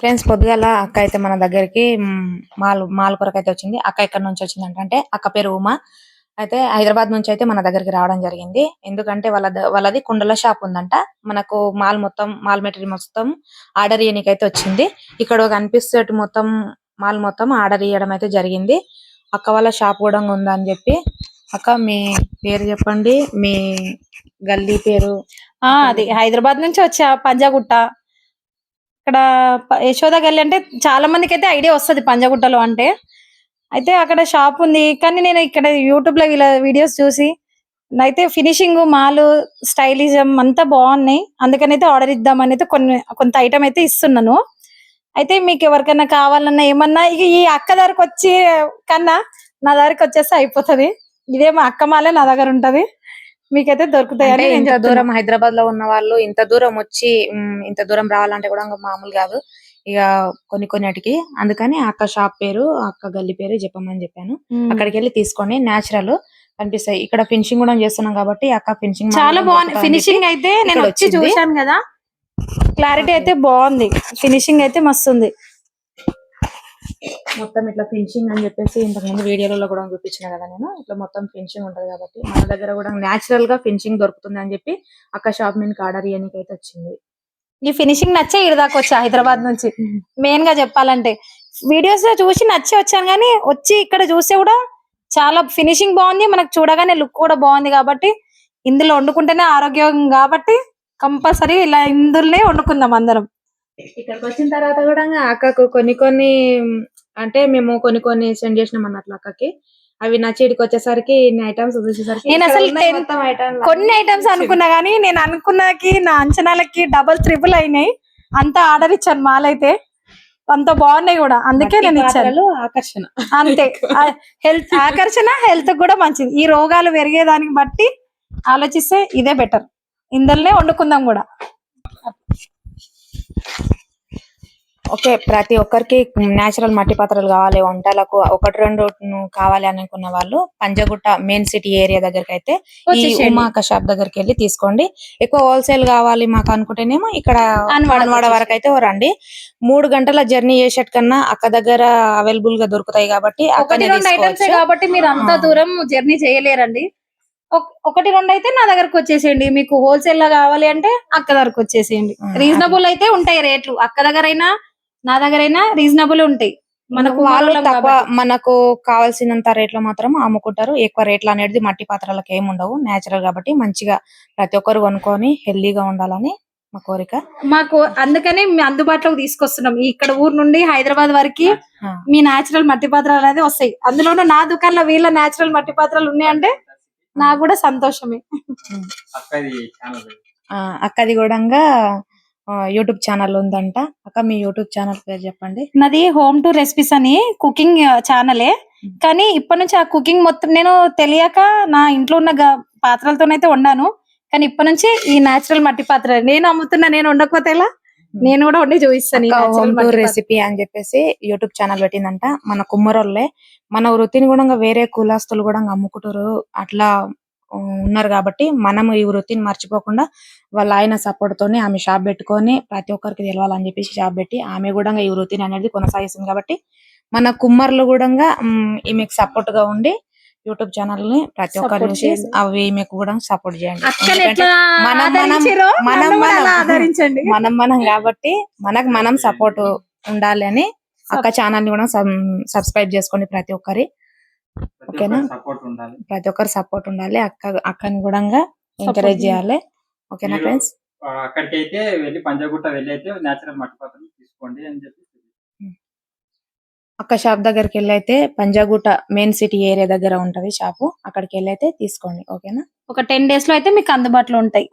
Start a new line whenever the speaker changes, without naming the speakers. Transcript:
Friends పొద్దుగాల అక్క అయితే మన దగ్గరికి మాల్ మాల్ కొరకు అయితే వచ్చింది. అక్క ఎక్కడి నుంచి వచ్చింది అంటే అక్క పేరు ఉమా. అయితే హైదరాబాద్ నుంచి అయితే మన దగ్గరికి రావడం జరిగింది. ఎందుకంటే వాళ్ళ వాళ్ళది కుండల షాప్ ఉందంట. మనకు మాల్ మొత్తం మాల్ మెటీరియల్ మొత్తం ఆర్డర్ ఇవ్వడానికి అయితే వచ్చింది. ఇక్కడ కనిపిస్తేట్టు మొత్తం మాల్ మొత్తం ఆర్డర్ ఇవ్వడం అయితే జరిగింది. అక్క వాళ్ళ షాప్ కూడా ఉందని చెప్పి అక్క మీ పేరు చెప్పండి. మీ గల్లీ పేరు.
ఆ అది హైదరాబాద్ నుంచి వచ్చా పంజాగుట్ట. ఇక్కడ యశోద గల్లి అంటే చాలా మందికి అయితే ఐడియా వస్తుంది పంజగుట్టలో అంటే. అయితే అక్కడ షాప్ ఉంది. కానీ నేను ఇక్కడ యూట్యూబ్లో వీళ్ళ వీడియోస్ చూసి అయితే ఫినిషింగ్ మాలు స్టైలిజం అంతా బాగున్నాయి. అందుకని అయితే ఆర్డర్ ఇద్దామని అయితే కొన్ని కొంత ఐటమ్ అయితే ఇస్తున్నాను. అయితే మీకు ఎవరికైనా కావాలన్నా ఏమన్నా ఇక ఈ అక్క దగ్గరకు వచ్చి కన్నా నా దగ్గరకు వచ్చేస్తే అయిపోతది. ఇదే మా అక్క మాలే నా దగ్గర ఉంటది. మీకైతే నేను
ఇంత. దూరం హైదరాబాద్లో ఉన్న వాళ్ళు ఇంత దూరం వచ్చి ఇంత దూరం రావాలంటే కూడా మామూలు కాదు. ఇక కొన్ని కొన్నిటికి అందుకని అక్క షాప్ పేరు అక్క గల్లీ పేరు చెప్పమని చెప్పాను. అక్కడికి వెళ్ళి తీసుకోండి. నేచురల్ కనిపిస్తాయి. ఇక్కడ ఫినిషింగ్ కూడా చేస్తున్నాం కాబట్టి అక్క ఫినిషింగ్
చాలా బాగుంది. ఫినిషింగ్ అయితే నేను వచ్చి. చూశాను కదా. క్లారిటీ అయితే బాగుంది. ఫినిషింగ్ అయితే మస్తు ఉంది.
మొత్తం ఇట్లా ఫినిషింగ్ అని చెప్పేసి ఇంతకు ముందు వీడియోలలో కూడా చూపించిన కదా నేను. ఇట్లా మొత్తం ఫినిషింగ్ ఉంటుంది కాబట్టి మన దగ్గర కూడా నేచురల్గా ఫినిషింగ్ దొరుకుతుంది అని చెప్పి అక్క షాప్ మీద ఆర్డర్ ఇవ్వడానికి అయితే వచ్చింది.
ఈ ఫినిషింగ్ నచ్చే ఇటు దాకా వచ్చా హైదరాబాద్ నుంచి? మెయిన్గా చెప్పాలంటే. వీడియోస్లో చూసి నచ్చి వచ్చాను కానీ వచ్చి ఇక్కడ చూస్తే కూడా చాలా ఫినిషింగ్ బాగుంది. మనకు చూడగానే లుక్ కూడా బాగుంది కాబట్టి ఇందులో వండుకుంటేనే ఆరోగ్యం కాబట్టి కంపల్సరీ ఇలా ఇందులోనే వండుకుందాం అందరం.
ఇక్కడికి వచ్చిన తర్వాత కూడా అక్కకు కొన్ని కొన్ని అంటే మేము కొన్ని కొన్ని సెండ్ చేసినాం అన్నట్లు అక్కకి. అవి నచ్చి ఇక్కడికి వచ్చేసరికి ఇన్ని ఐటమ్స్ చూసేసరికి
నేను అసలు కొన్ని ఐటమ్స్ అనుకున్నా కానీ నేను అనుకున్నకి నా అంచనాలకి డబల్ త్రిబుల్ అయినాయి. అంత ఆర్డర్ ఇచ్చాను మాలైతే. అంత బాగున్నాయి కూడా. అందుకే నేను ఇచ్చాను.
ఆకర్షణ.
అంతే. హెల్త్ ఆకర్షణ హెల్త్ కూడా మంచిది. ఈ రోగాలు పెరిగేదానికి బట్టి ఆలోచిస్తే ఇదే బెటర్ ఇందులోనే వండుకుందాం కూడా.
ఓకే ప్రతి ఒక్కరికి నేచురల్ మట్టి పాత్రలు కావాలి వంటలకు ఒకటి రెండు కావాలి అనుకున్న వాళ్ళు పంజగుట్ట మెయిన్ సిటీ ఏరియా దగ్గరికి అయితే ఈ. ఉమాక షాప్ దగ్గరికి వెళ్ళి తీసుకోండి ఎక్కువ హోల్సేల్ కావాలి మాకు అనుకుంటేనేమో ఇక్కడ
అన్వాడ
వరకు అయితే రండి మూడు గంటల జర్నీ చేసేటి కన్నా అక్క దగ్గర అవైలబుల్గా దొరుకుతాయి కాబట్టి
ఒకటి
అక్కడనే
రెండు ఐటమ్స్
తీసుకోవచ్చు.
కాబట్టి మీరు అంత. దూరం జర్నీ చేయలేరండి ఒకటి రెండు అయితే నా దగ్గరకు వచ్చేసేయండి. మీకు హోల్సేల్ లా కావాలి అంటే అక్క దగ్గరకు వచ్చేసేయండి. రీజనబుల్ అయితే ఉంటాయి రేట్లు. అక్క దగ్గరైనా నా దగ్గరైనా రీజనబుల్ ఉంటాయి. మనకు
వాళ్ళు తక్కువ. మనకు కావాల్సినంత రేట్లో మాత్రం అమ్ముకుంటారు. ఎక్కువ రేట్లు అనేది మట్టి పాత్రలకు ఏమి ఉండవు. నేచురల్ కాబట్టి మంచిగా ప్రతి ఒక్కరు కొనుక్కొని హెల్దీగా ఉండాలని మా కోరిక.
మాకు అందుకనే అందుబాటులోకి తీసుకొస్తున్నాం. ఇక్కడ ఊరు నుండి హైదరాబాద్ వరకు. మీ నేచురల్ మట్టి పాత్రలు అనేది వస్తాయి. అందులోనూ నా దుకాణంలో వీళ్ళ నేచురల్ మట్టి పాత్రలు ఉన్నాయంటే నాకు కూడా సంతోషమే.
అక్కది ఛానల్
ఆ, అక్కది కూడా యూట్యూబ్ ఛానల్ ఉందంట. అక్క మీ యూట్యూబ్ ఛానల్ పేరు చెప్పండి.
నాది హోమ్ టు రెసిపీస్ అని కుకింగ్ ఛానలే. కానీ ఇప్పటి నుంచి ఆ కుకింగ్ మొత్తం నేను తెలియక నా ఇంట్లో ఉన్న గ- పాత్రలతోనైతే వండాను. కానీ ఇప్పటి నుంచి ఈ నేచురల్ మట్టి పాత్ర. నేను అమ్ముతున్నా నేను వండకపోతే ఎలా? నేను కూడా వండి చూపిస్తాను.
రెసిపీ అని చెప్పేసి యూట్యూబ్ ఛానల్ పెట్టిందంట. మన కుమ్మరోళ్ళే. మన వృత్తిని కూడా వేరే కులాస్తులు కూడా అమ్ముకుంటారు. అట్లా ఉన్నారు కాబట్టి మనం ఈ వృత్తిని మర్చిపోకుండా వాళ్ళ ఆయన సపోర్ట్ తోని ఆమె షాప్ పెట్టుకొని ప్రతి ఒక్కరికి తెలవాలని చెప్పేసి షాప్ పెట్టి ఆమె కూడా ఈ వృత్తిని అనేది కొనసాగిస్తుంది కాబట్టి మన కుమ్మర్లు కూడా ఈమెకు సపోర్ట్గా ఉండి యూట్యూబ్ ఛానల్ని ప్రతి ఒక్కరు
చేయండి.
అవి ఈమెకు కూడా సపోర్ట్ చేయండి. మనం మనం మనం మనం మనం మనం కాబట్టి మనకు మనం సపోర్ట్ ఉండాలి అని అక్క ఛానల్ని కూడా సబ్స్క్రైబ్ చేసుకోండి ప్రతి ఒక్కరి ఓకేనా?
సపోర్ట్ ఉండాలి.
ప్రతి ఒక్కరు సపోర్ట్ ఉండాలి. అక్క అక్కని కూడా ఎంకరేజ్ చేయాలి. ఓకేనా ఫ్రెండ్స్
ఆ, అక్కడికి అయితే వెళ్ళి పంజాగుట్ట వెళ్ళి అయితే నేచురల్ మట్టి పాత్రలు తీసుకోండి అని చెప్పి
అక్క షాప్ దగ్గరికి వెళ్ళి అయితే పంజాగుట్ట మెయిన్ సిటీ ఏరియా దగ్గర ఉంటది షాపు. అక్కడికి వెళ్ళి అయితే తీసుకోండి. ఓకేనా?
ఒక టెన్ డేస్లో అయితే మీకు అందుబాటులో ఉంటాయి.